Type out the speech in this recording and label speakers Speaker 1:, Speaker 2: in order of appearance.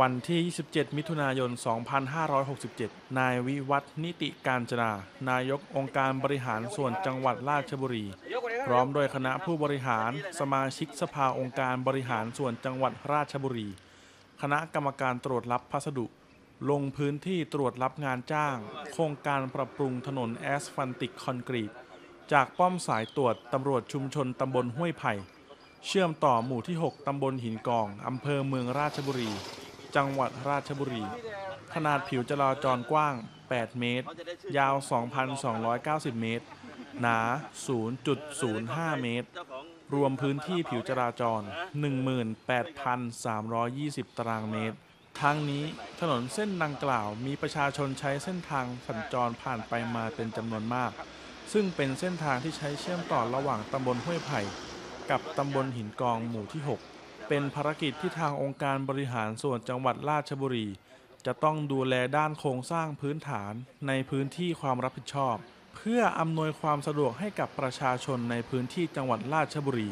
Speaker 1: วันที่ 27 มิถุนายน 2567 นายวิวัฒนิติการจนา นายกองค์การบริหารส่วนจังหวัดราชบุรี พร้อมโดยคณะผู้บริหาร สมาชิกสภาองค์การบริหารส่วนจังหวัดราชบุรี คณะกรรมการตรวจรับพัสดุ ลงพื้นที่ตรวจรับงานจ้าง โครงการปรับปรุงถนนแอสฟันติกคอนกรีต จากป้อมสายตรวจตำรวจชุมชนตำบลห้วยไผ่ เชื่อมต่อหมู่ที่ 6 ตำบลหินกอง อำเภอเมืองราชบุรี จังหวัดราชบุรี ขนาดผิวจราจรกว้าง 8 เมตร ยาว 2,290 เมตร หนา 0.05 เมตร รวมพื้นที่ผิวจราจร 18,320 ตารางเมตร ทั้งนี้ถนนเส้นดังกล่าวมีประชาชนใช้เส้นทางสัญจรผ่านไปมาเป็นจำนวนมาก ซึ่งเป็นเส้นทางที่ใช้เชื่อมต่อระหว่างตำบลห้วยไผ่ กับตำบลหินกองหมู่ที่ 6 เป็นภารกิจที่ทางองค์การบริหารส่วนจังหวัดราชบุรี จะต้องดูแลด้านโครงสร้างพื้นฐานในพื้นที่ความรับผิดชอบ เพื่ออำนวยความสะดวกให้กับประชาชนในพื้นที่จังหวัดราชบุรี